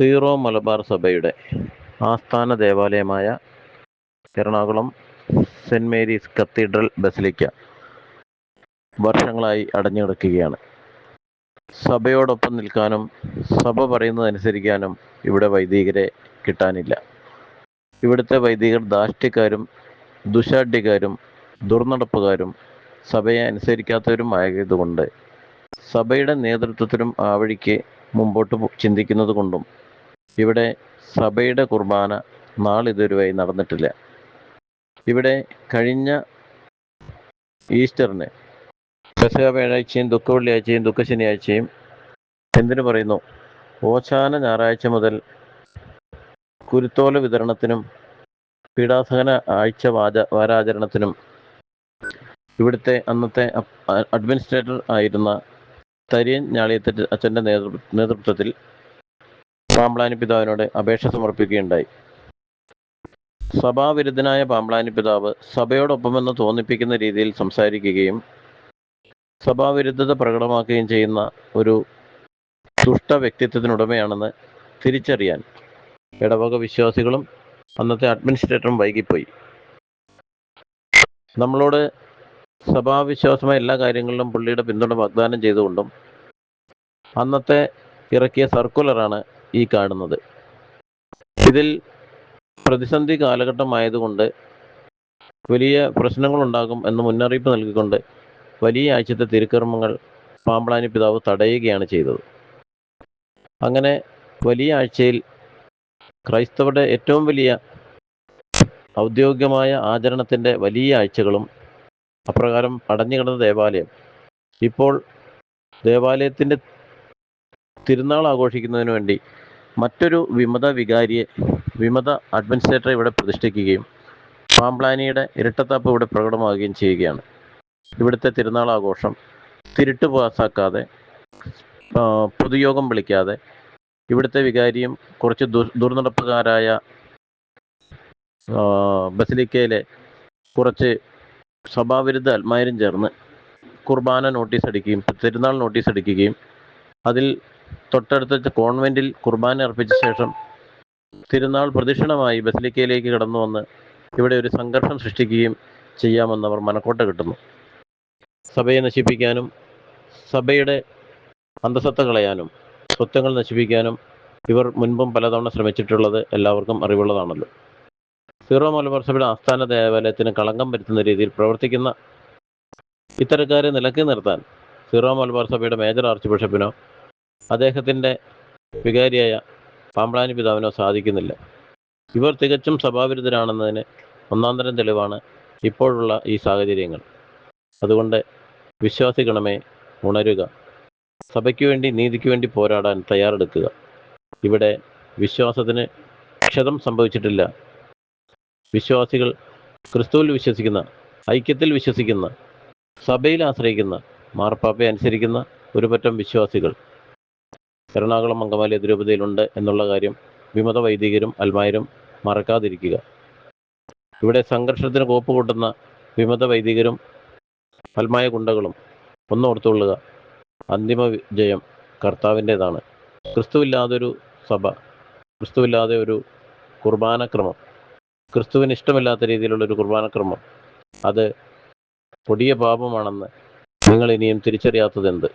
Zero Malabar സഭയുടെ ആസ്ഥാന ദേവാലയമായ Ernakulam Saint Mary's cathedral basilica വർഷങ്ങളായി അടഞ്ഞു കിടക്കുകയാണ് സഭയോടൊപ്പം നിൽക്കാനും സഭ പറയുന്നതനുസരിക്കാനും ഇവിടെ വൈദികരെ കിട്ടാനില്ല. ഇവിടുത്തെ വൈദികർ ധാർഷ്ട്യക്കാരും ദുശാഠ്യക്കാരും ദുർനടപ്പുകാരും സഭയെ അനുസരിക്കാത്തവരും ആയതുകൊണ്ട് സഭയുടെ നേതൃത്വത്തിനും ആ വഴിക്ക് മുമ്പോട്ട് ചിന്തിക്കുന്നത് കൊണ്ടും ഇവിടെ സഭയുടെ കുർബാന നാളിതുവരെയായി നടന്നിട്ടില്ല. ഇവിടെ കഴിഞ്ഞ ഈസ്റ്ററിന് പെസക വ്യാഴാഴ്ചയും ദുഃഖവെള്ളിയാഴ്ചയും ദുഃഖശനിയാഴ്ചയും എന്തിനു പറയുന്നു? ഓശാന ഞായറാഴ്ച മുതൽ കുരുത്തോല വിതരണത്തിനും പീഡാസഹന ആഴ്ച വാച വാരാചരണത്തിനും ഇവിടുത്തെ അന്നത്തെ അഡ്മിനിസ്ട്രേറ്റർ ആയിരുന്ന തരിയൻ ഞാളിയത്തച്ഛന്റെ നേതൃത്വത്തിൽ പാമ്പ്ലാനി പിതാവിനോട് അപേക്ഷ സമർപ്പിക്കുകയുണ്ടായി. സഭാവിരുദ്ധനായ പാമ്പ്ളാനി പിതാവ് സഭയോടൊപ്പമെന്ന് തോന്നിപ്പിക്കുന്ന രീതിയിൽ സംസാരിക്കുകയും സഭാവിരുദ്ധത പ്രകടമാക്കുകയും ചെയ്യുന്ന ഒരു ദുഷ്ട വ്യക്തിത്വത്തിനുടമയാണെന്ന് തിരിച്ചറിയാൻ ഇടവക വിശ്വാസികളും അന്നത്തെ അഡ്മിനിസ്ട്രേറ്ററും വൈകിപ്പോയി. നമ്മളോട് സഭാവിശ്വാസമായ എല്ലാ കാര്യങ്ങളിലും പുള്ളിയുടെ പിന്തുണ വാഗ്ദാനം ചെയ്തുകൊണ്ടും അന്നത്തെ ഇറക്കിയ സർക്കുലറാണ് ഈ കാണുന്നത്. ഇതിൽ പ്രതിസന്ധി കാലഘട്ടമായതുകൊണ്ട് വലിയ പ്രശ്നങ്ങളുണ്ടാകും എന്ന് മുന്നറിയിപ്പ് നൽകിക്കൊണ്ട് വലിയ ആഴ്ചത്തെ തിരുക്കർമ്മങ്ങൾ പാമ്പളാനി പിതാവ് തടയുകയാണ് ചെയ്തത്. അങ്ങനെ വലിയ ആഴ്ചയിൽ ക്രൈസ്തവരുടെ ഏറ്റവും വലിയ ഔദ്യോഗികമായ ആചരണത്തിന്റെ വലിയ ആഴ്ചകളും അപ്രകാരം അടഞ്ഞു കിടന്ന ദേവാലയം. ഇപ്പോൾ ദേവാലയത്തിന്റെ തിരുനാൾ ആഘോഷിക്കുന്നതിന് വേണ്ടി മറ്റൊരു വിമത വികാരിയെ വിമത അഡ്മിനിസ്ട്രേറ്ററെ ഇവിടെ പ്രതിഷ്ഠിക്കുകയും പാംപ്ലാനിയുടെ ഇരട്ടത്താപ്പ് ഇവിടെ പ്രകടമാവുകയും ചെയ്യുകയാണ്. ഇവിടുത്തെ തിരുനാൾ ആഘോഷം തിരുട്ട് പാസാക്കാതെ പൊതുയോഗം വിളിക്കാതെ ഇവിടുത്തെ വികാരിയും കുറച്ച് ദുർ ദുർനടപ്പുകാരായ ബസിലിക്കയിലെ കുറച്ച് സഭാവിരുദ്ധ അൽമാരും ചേർന്ന് കുർബാന നോട്ടീസ് അടിക്കുകയും തിരുനാൾ നോട്ടീസ് അടിക്കുകയും അതിൽ തൊട്ടടുത്ത കോൺവെന്റിൽ കുർബാന അർപ്പിച്ച ശേഷം തിരുനാൾ പ്രദക്ഷിണമായി ബസിലിക്കയിലേക്ക് കടന്നു വന്ന് ഇവിടെ ഒരു സംഘർഷം സൃഷ്ടിക്കുകയും ചെയ്യാമെന്ന് അവർ മനക്കോട്ട കിട്ടുന്നു. സഭയെ നശിപ്പിക്കാനും സഭയുടെ അന്തസത്ത കളയാനും സ്വത്വങ്ങൾ നശിപ്പിക്കാനും ഇവർ മുൻപും പലതവണ ശ്രമിച്ചിട്ടുള്ളത് എല്ലാവർക്കും അറിവുള്ളതാണല്ലോ. സീറോ മലബാർ സഭയുടെ ആസ്ഥാന ദേവാലയത്തിന് കളങ്കം വരുത്തുന്ന രീതിയിൽ പ്രവർത്തിക്കുന്ന ഇത്തരക്കാരെ നിലക്കി നിർത്താൻ സീറോ മലബാർ സഭയുടെ മേജർ ആർച്ച് ബിഷപ്പിനോ അദ്ദേഹത്തിന്റെ വികാരിയായ പാമ്പ്ളാനി പിതാവിനോ സാധിക്കുന്നില്ല. ഇവർ തികച്ചും സഭാവിരുദ്ധരാണെന്നതിന് ഒന്നാം തരം തെളിവാണ് ഇപ്പോഴുള്ള ഈ സാഹചര്യങ്ങൾ. അതുകൊണ്ട് വിശ്വാസിഗണമേ ഉണരുക. സഭയ്ക്ക് വേണ്ടി നീതിക്ക് വേണ്ടി പോരാടാൻ തയ്യാറെടുക്കുക. ഇവിടെ വിശ്വാസത്തിന് ക്ഷതം സംഭവിച്ചിട്ടില്ല. വിശ്വാസികൾ ക്രിസ്തുവിൽ വിശ്വസിക്കുന്ന ഐക്യത്തിൽ വിശ്വസിക്കുന്ന സഭയിൽ ആശ്രയിക്കുന്ന മാർപ്പാപ്പയെ അനുസരിക്കുന്ന ഒരുപറ്റം വിശ്വാസികൾ എറണാകുളം അങ്കമാലി അതിരൂപതയിലുണ്ട് എന്നുള്ള കാര്യം വിമത വൈദികരും അൽമായരും മറക്കാതിരിക്കുക. ഇവിടെ സംഘർഷത്തിന് കോപ്പ് കൂട്ടുന്ന വിമത വൈദികരും അൽമായ ഗുണ്ടകളും ഒന്നോർത്തുകൊള്ളുക അന്തിമ വിജയം കർത്താവിന്റെതാണ്. ക്രിസ്തുവില്ലാതൊരു സഭ ക്രിസ്തുവില്ലാതെ ഒരു കുർബാനക്രമം ക്രിസ്തുവിന് ഇഷ്ടമില്ലാത്ത രീതിയിലുള്ള ഒരു കുർബാനക്രമം അത് കൊടിയ പാപമാണെന്ന് നിങ്ങൾ ഇനിയും തിരിച്ചറിയാത്തതെന്ത്?